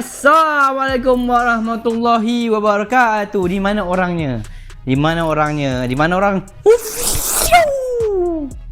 Assalamualaikum warahmatullahi wabarakatuh. Di mana orangnya? Di mana orangnya? Di mana orang?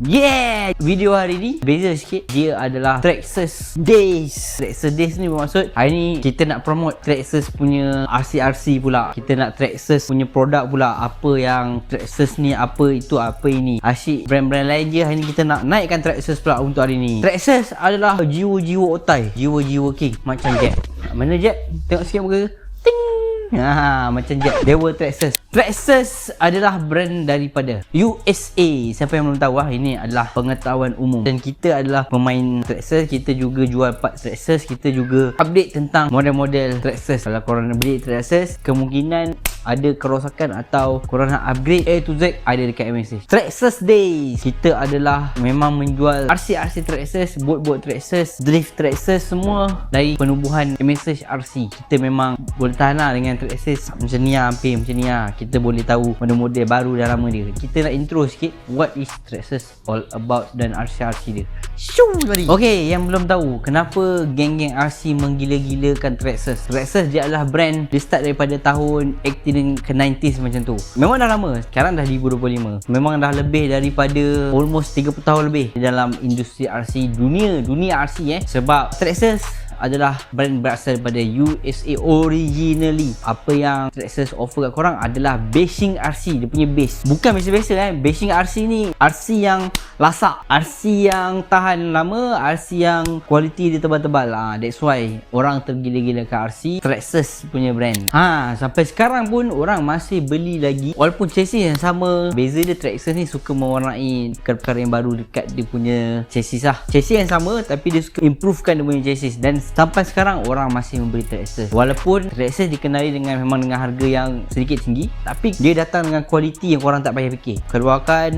Yeah! Video hari ni beza sikit. Dia adalah Traxxas Days. Traxxas Days ni bermaksud hari ni kita nak promote Traxxas punya RC-RC pula. Kita nak Traxxas punya produk pula. Apa yang Traxxas ni, apa itu, apa ini. Asyik brand-brand lain je. Hari ni kita nak naikkan Traxxas pula untuk hari ni. Traxxas adalah jiwa-jiwa otai. Jiwa-jiwa king. Macam Jack. Mana Jack? Tengok sikit muka. Ting! Ha, macam Jack. Dewa Traxxas. Traxxas adalah brand daripada USA. Siapa yang belum tahu ah ini adalah pengetahuan umum. Dan kita adalah pemain Traxxas, kita juga jual part Traxxas, kita juga update tentang model-model Traxxas. Kalau korang beli Traxxas, kemungkinan ada kerosakan atau korang nak upgrade A to Z ada dekat MSC. Traxxas Days. Kita adalah memang menjual RC-RC Traxxas, boat-boat Traxxas, drift Traxxas semua dari penubuhan MSC RC. Kita memang boleh tahan lah dengan Traxxas macam ni lah hampir macam ni lah kita boleh tahu model-model baru dan lama dia kita nak intro sikit what is Traxxas all about dan RC-RC dia Shoo. Okay, yang belum tahu kenapa geng-geng RC menggila-gilakan Traxxas Traxxas dia adalah brand dia start daripada tahun 18 ke 90s macam tu. Memang dah lama sekarang dah 2025 memang dah lebih daripada almost 30 tahun lebih dalam industri RC dunia dunia RC eh. Sebab Traxxas adalah brand berasal daripada USA originally. Apa yang Traxxas offer kat korang adalah bashing RC dia punya base. Bukan biasa-biasa eh. Bashing RC ni RC yang lasak. RC yang tahan lama RC yang kualiti dia tebal-tebal. Ah that's why orang tergila-gila kat RC Traxxas punya brand. Ha sampai sekarang pun orang masih beli lagi. Walaupun chassis yang sama beza dia Traxxas ni suka mewarnai perkara-perkara yang baru dekat dia punya chassis lah. Chassis yang sama tapi dia suka improvekan dia punya chassis. Dan sampai sekarang orang masih membeli Traxxas walaupun Traxxas dikenali dengan memang dengan harga yang sedikit tinggi tapi dia datang dengan kualiti yang korang tak payah fikir. Keluarkan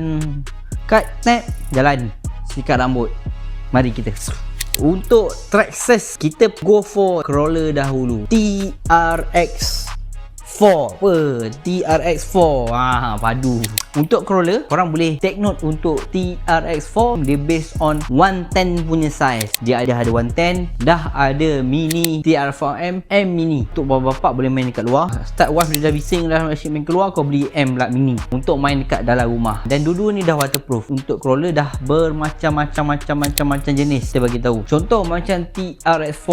kad snap jalan. Sikat rambut. Mari kita. Untuk Traxxas kita go for crawler dahulu. TRX 4 apa? TRX4 ah padu. Untuk crawler korang boleh take note untuk TRX4 dia based on 110 punya size. Dia ada ada 110 dah ada mini TR4M M mini. Untuk bapak-bapak boleh main dekat luar. Start wife dia dah bising dah asyik main keluar kau beli M pula mini. Untuk main dekat dalam rumah. Dan dua-dua ni dah waterproof. Untuk crawler dah bermacam-macam macam-macam macam jenis kita bagi tahu. Contoh macam TRX4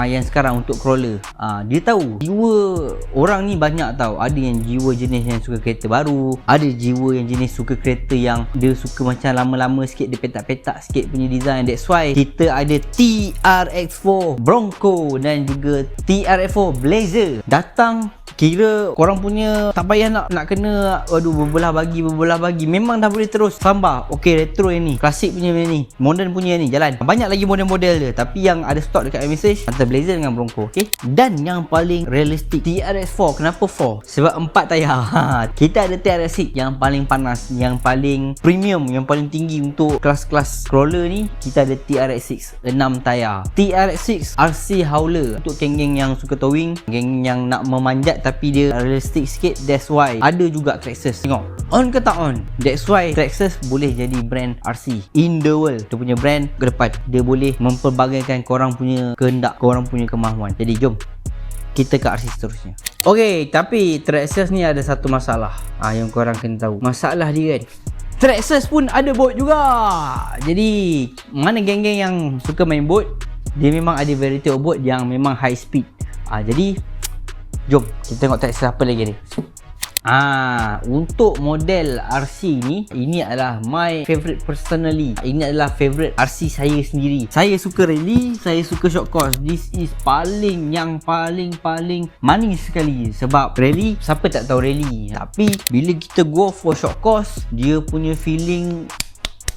Ah yang sekarang untuk crawler. Ah dia tahu jiwa orang ni banyak tahu. Ada yang jiwa jenis yang suka kereta baru, ada jiwa yang jenis suka kereta yang dia suka macam lama-lama sikit dia petak-petak sikit punya design. That's why kita ada TRX4 Bronco dan juga TRX4 Blazer datang Kira korang punya tak payah nak nak kena aduh berbelah bagi berbelah bagi. Memang dah boleh terus. Tambah okey retro yang ni. Klasik punya yang ni. Modern punya yang ni. Jalan. Banyak lagi model-model dia. Tapi yang ada stok dekat iMessage antara Blazer dengan Bronco okey? Dan yang paling realistik TRX4 kenapa 4 sebab 4 tayar. Kita ada TRX6 yang paling panas yang paling premium yang paling tinggi untuk kelas-kelas crawler ni. Kita ada TRX6 6 tayar. TRX6 RC Howler. Untuk geng-geng yang suka towing geng yang nak memanjat tapi dia realistic sikit that's why ada juga Traxxas. Tengok on ke tak on? That's why Traxxas boleh jadi brand RC in the world. Dia punya brand ke depan. Dia boleh memperbagaikan korang punya kehendak korang punya kemahuan. Jadi jom kita ke RC seterusnya. Okay, tapi Traxxas ni ada satu masalah. Ah yang korang kena tahu. Masalah dia kan Traxxas pun ada bot juga. Jadi mana geng-geng yang suka main bot dia memang ada variety of boat yang memang high speed. Ah jadi Jom kita tengok Traxxas apa lagi ni Ah, untuk model RC ni ini adalah my favorite personally. Ini adalah favorite RC saya sendiri. Saya suka rally, saya suka short course. This is paling yang paling paling manis sekali sebab rally siapa tak tahu rally. Tapi bila kita go for short course, dia punya feeling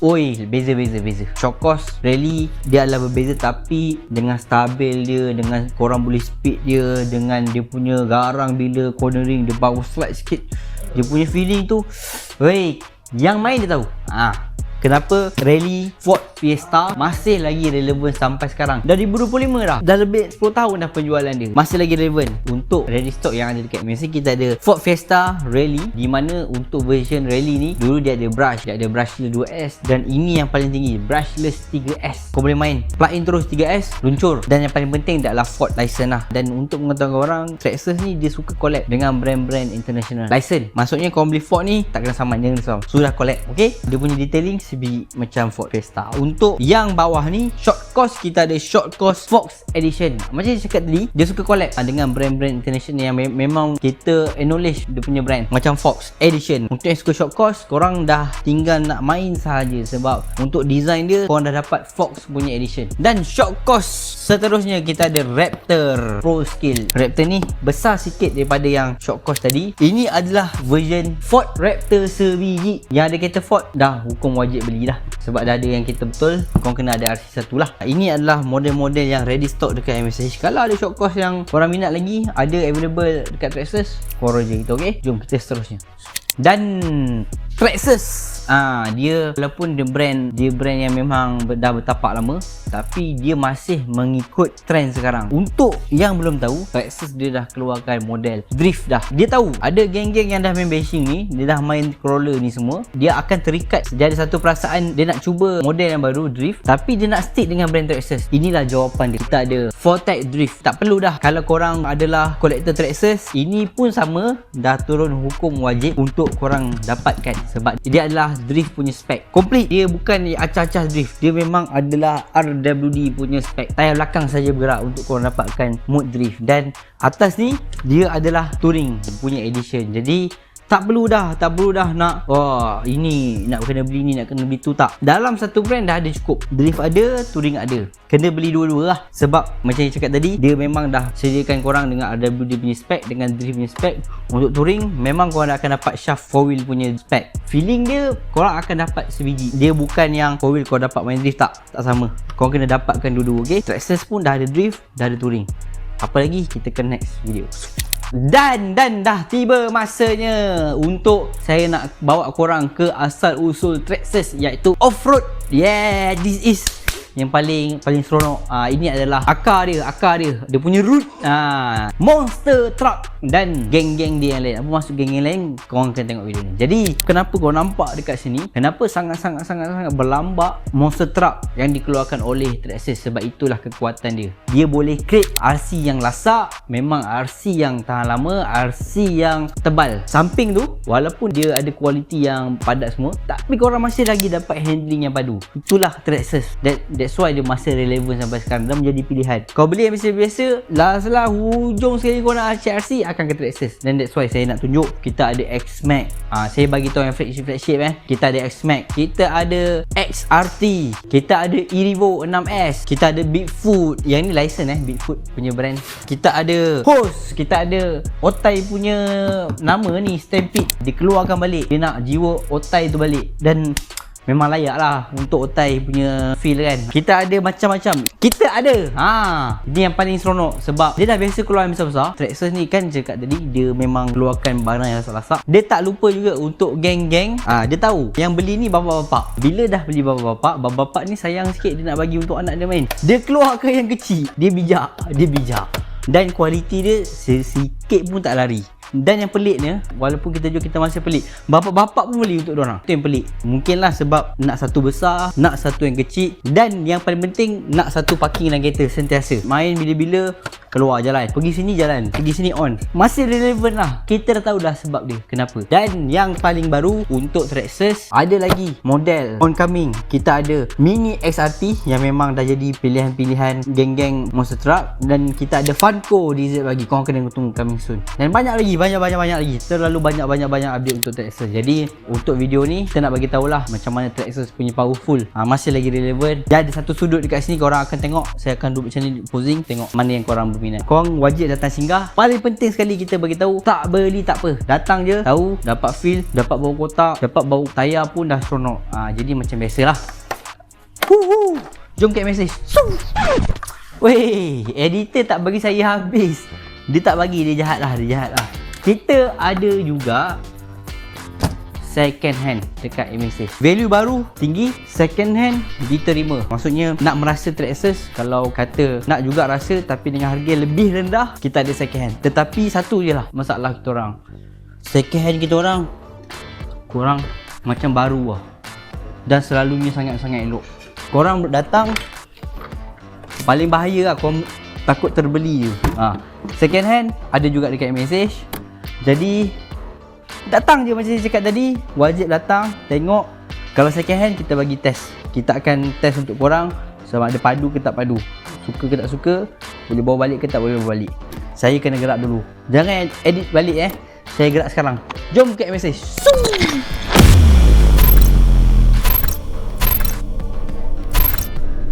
Oi, beza beza beza. Short course rally dia adalah berbeza tapi dengan stabil dia, dengan korang boleh speed dia, dengan dia punya garang bila cornering dia power slide sikit. Dia punya feeling tu, wei, yang main dia tahu. Ah, Kenapa rally Ford Fiesta masih lagi relevan sampai sekarang. Dah 2025 dah. Dah lebih 10 tahun dah penjualan dia. Masih lagi relevan untuk ready stock yang ada dekat Malaysia. Kita ada Ford Fiesta Rally di mana untuk version rally ni dulu dia ada brush, dia ada brushless 2S dan ini yang paling tinggi, brushless 3S. Kau boleh main plug in terus 3S, luncur dan yang paling penting adalah Ford license lah. Dan untuk mengetahui orang, Traxxas ni dia suka collab dengan brand-brand international. License. Maksudnya kau beli Ford ni tak kena sama jangan risau. Sudah collab, okey? Dia punya detailing sebiji macam Ford Fiesta. Untuk yang bawah ni short course kita ada short course Fox Edition. Macam saya cakap tadi, dia suka collab dengan brand-brand international yang me- memang kita acknowledge dia punya brand macam Fox Edition. Untuk yang suka short course, korang dah tinggal nak main sahaja sebab untuk design dia korang dah dapat Fox punya edition. Dan short course seterusnya kita ada Raptor Pro Scale. Raptor ni besar sikit daripada yang short course tadi. Ini adalah version Ford Raptor sebiji. Yang ada kereta Ford dah hukum wajib beli dah. Sebab dah ada yang kita betul, korang kena ada RC1 lah. Ini adalah model-model yang ready stock dekat MSH. Kalau ada short course yang korang minat lagi, ada available dekat Traxxas, korang je kita okey. Jom kita seterusnya. Dan Traxxas Ah, dia walaupun dia brand dia brand yang memang dah bertapak lama tapi dia masih mengikut trend sekarang. Untuk yang belum tahu, Traxxas dia dah keluarkan model drift dah. Dia tahu ada geng-geng yang dah main bashing ni, dia dah main crawler ni semua, dia akan terikat jadi satu perasaan dia nak cuba model yang baru drift tapi dia nak stick dengan brand Traxxas. Inilah jawapan dia. Kita ada Fortec drift. Tak perlu dah kalau korang adalah kolektor Traxxas, ini pun sama dah turun hukum wajib untuk korang dapatkan sebab dia adalah drift punya spek. Complete. Dia bukan acah-acah drift. Dia memang adalah RWD punya spek. Tayar belakang saja bergerak untuk korang dapatkan mode drift. Dan atas ni dia adalah touring punya edition. Jadi tak perlu dah tak perlu dah nak. Wah ini nak kena beli ni nak kena beli tu tak? Dalam satu brand dah ada cukup. Drift ada touring ada. Kena beli dua-dua lah. Sebab macam yang cakap tadi dia memang dah sediakan korang dengan RWD punya spek dengan drift punya spek. Untuk touring memang korang akan dapat shaft 4 wheel punya spek. Feeling dia korang akan dapat sebiji. Dia bukan yang 4 wheel korang dapat main drift tak? Tak sama. Korang kena dapatkan dua-dua ok Traxxas pun dah ada drift dah ada touring. Apa lagi? Kita ke next video dan dan dah tiba masanya untuk saya nak bawa korang ke asal usul Traxxas iaitu off-road. Yeah, this is yang paling paling seronok uh, ini adalah akar dia akar dia. Dia punya root uh, monster truck dan geng-geng dia yang lain. Apa maksud geng yang lain? Korang akan tengok video ni. Jadi kenapa kau nampak dekat sini? Kenapa sangat-sangat sangat-sangat berlambak monster truck yang dikeluarkan oleh Traxxas sebab itulah kekuatan dia. Dia boleh create RC yang lasak. Memang RC yang tahan lama RC yang tebal. Samping tu walaupun dia ada kualiti yang padat semua tapi korang masih lagi dapat handling yang padu. Itulah Traxxas that, That's why dia masih relevan sampai sekarang. Dan menjadi pilihan. Kau beli MSC biasa Last lah hujung sekali kau nak HRC Akan ke Traxxas Dan that's why saya nak tunjuk Kita ada X-Max. Ha, Saya bagi tahu yang flagship-flagship eh. Kita ada X-Max Kita ada XRT Kita ada Erevo 6S Kita ada Bigfoot. Yang ni license eh Bigfoot punya brand. Kita ada Host Kita ada Otai punya Nama ni Stampede. Dikeluarkan balik. Dia nak jiwa Otai tu balik. Dan Memang layak lah untuk otai punya feel kan. Kita ada macam-macam. Kita ada. Ha, Ini yang paling seronok Sebab dia dah biasa keluar yang besar-besar. Traxxas ni kan cakap tadi Dia memang keluarkan barang yang lasak-lasak Dia tak lupa juga untuk geng-geng. Ha, Dia tahu Yang beli ni bapak-bapak Bila dah beli bapak-bapak Bapak-bapak ni sayang sikit Dia nak bagi untuk anak dia main. Dia keluarkan yang kecil Dia bijak. Dia bijak. Dan kualiti dia sikit pun tak lari dan yang peliknya Walaupun kita jual kita masih pelik Bapak-bapak pun beli untuk orang Itu yang pelik. Mungkinlah sebab Nak satu besar Nak satu yang kecil Dan yang paling penting Nak satu parking dalam kereta Sentiasa. Main bila-bila Keluar jalan. Pergi sini jalan Pergi sini on. Masih relevan lah. Kita dah tahu dah sebab dia. Kenapa? Dan yang paling baru Untuk Traxxas Ada lagi Model Oncoming. Kita ada Mini XRT Yang memang dah jadi Pilihan-pilihan Geng-geng Monster Truck. Dan kita ada Funko DZ lagi Korang kena tunggu coming soon. Dan banyak lagi banyak-banyak-banyak lagi. Terlalu banyak-banyak-banyak update untuk Traxxas jadi untuk video ni kita nak bagi tahulah macam mana Traxxas punya powerful. Ha, masih lagi relevan dan ada satu sudut dekat sini korang akan tengok. Saya akan duduk macam ni posing tengok mana yang korang berminat. Korang wajib datang singgah. Paling penting sekali kita bagi tahu tak beli tak apa. Datang je tahu dapat feel dapat bau kotak dapat bau tayar pun dah seronok. Ha, jadi macam biasalah. Huhu. jom get message. Weh, editor tak bagi saya habis. Dia tak bagi, dia jahat lah, dia jahat lah kita ada juga second hand dekat MSH. Value baru tinggi, second hand diterima. Maksudnya nak merasa Traxxas kalau kata nak juga rasa tapi dengan harga lebih rendah kita ada second hand. Tetapi satu je lah masalah kita orang. Second hand kita orang kurang macam baru lah. Dan selalunya sangat-sangat elok. Korang datang paling bahaya lah korang takut terbeli je. Ha. Second hand ada juga dekat MSH. Jadi datang je macam saya cakap tadi, wajib datang tengok. Kalau second hand kita bagi test. Kita akan test untuk korang sama ada padu ke tak padu. Suka ke tak suka, boleh bawa balik ke tak boleh bawa balik. Saya kena gerak dulu. Jangan edit balik eh. Saya gerak sekarang. Jom ke MSH. Suu!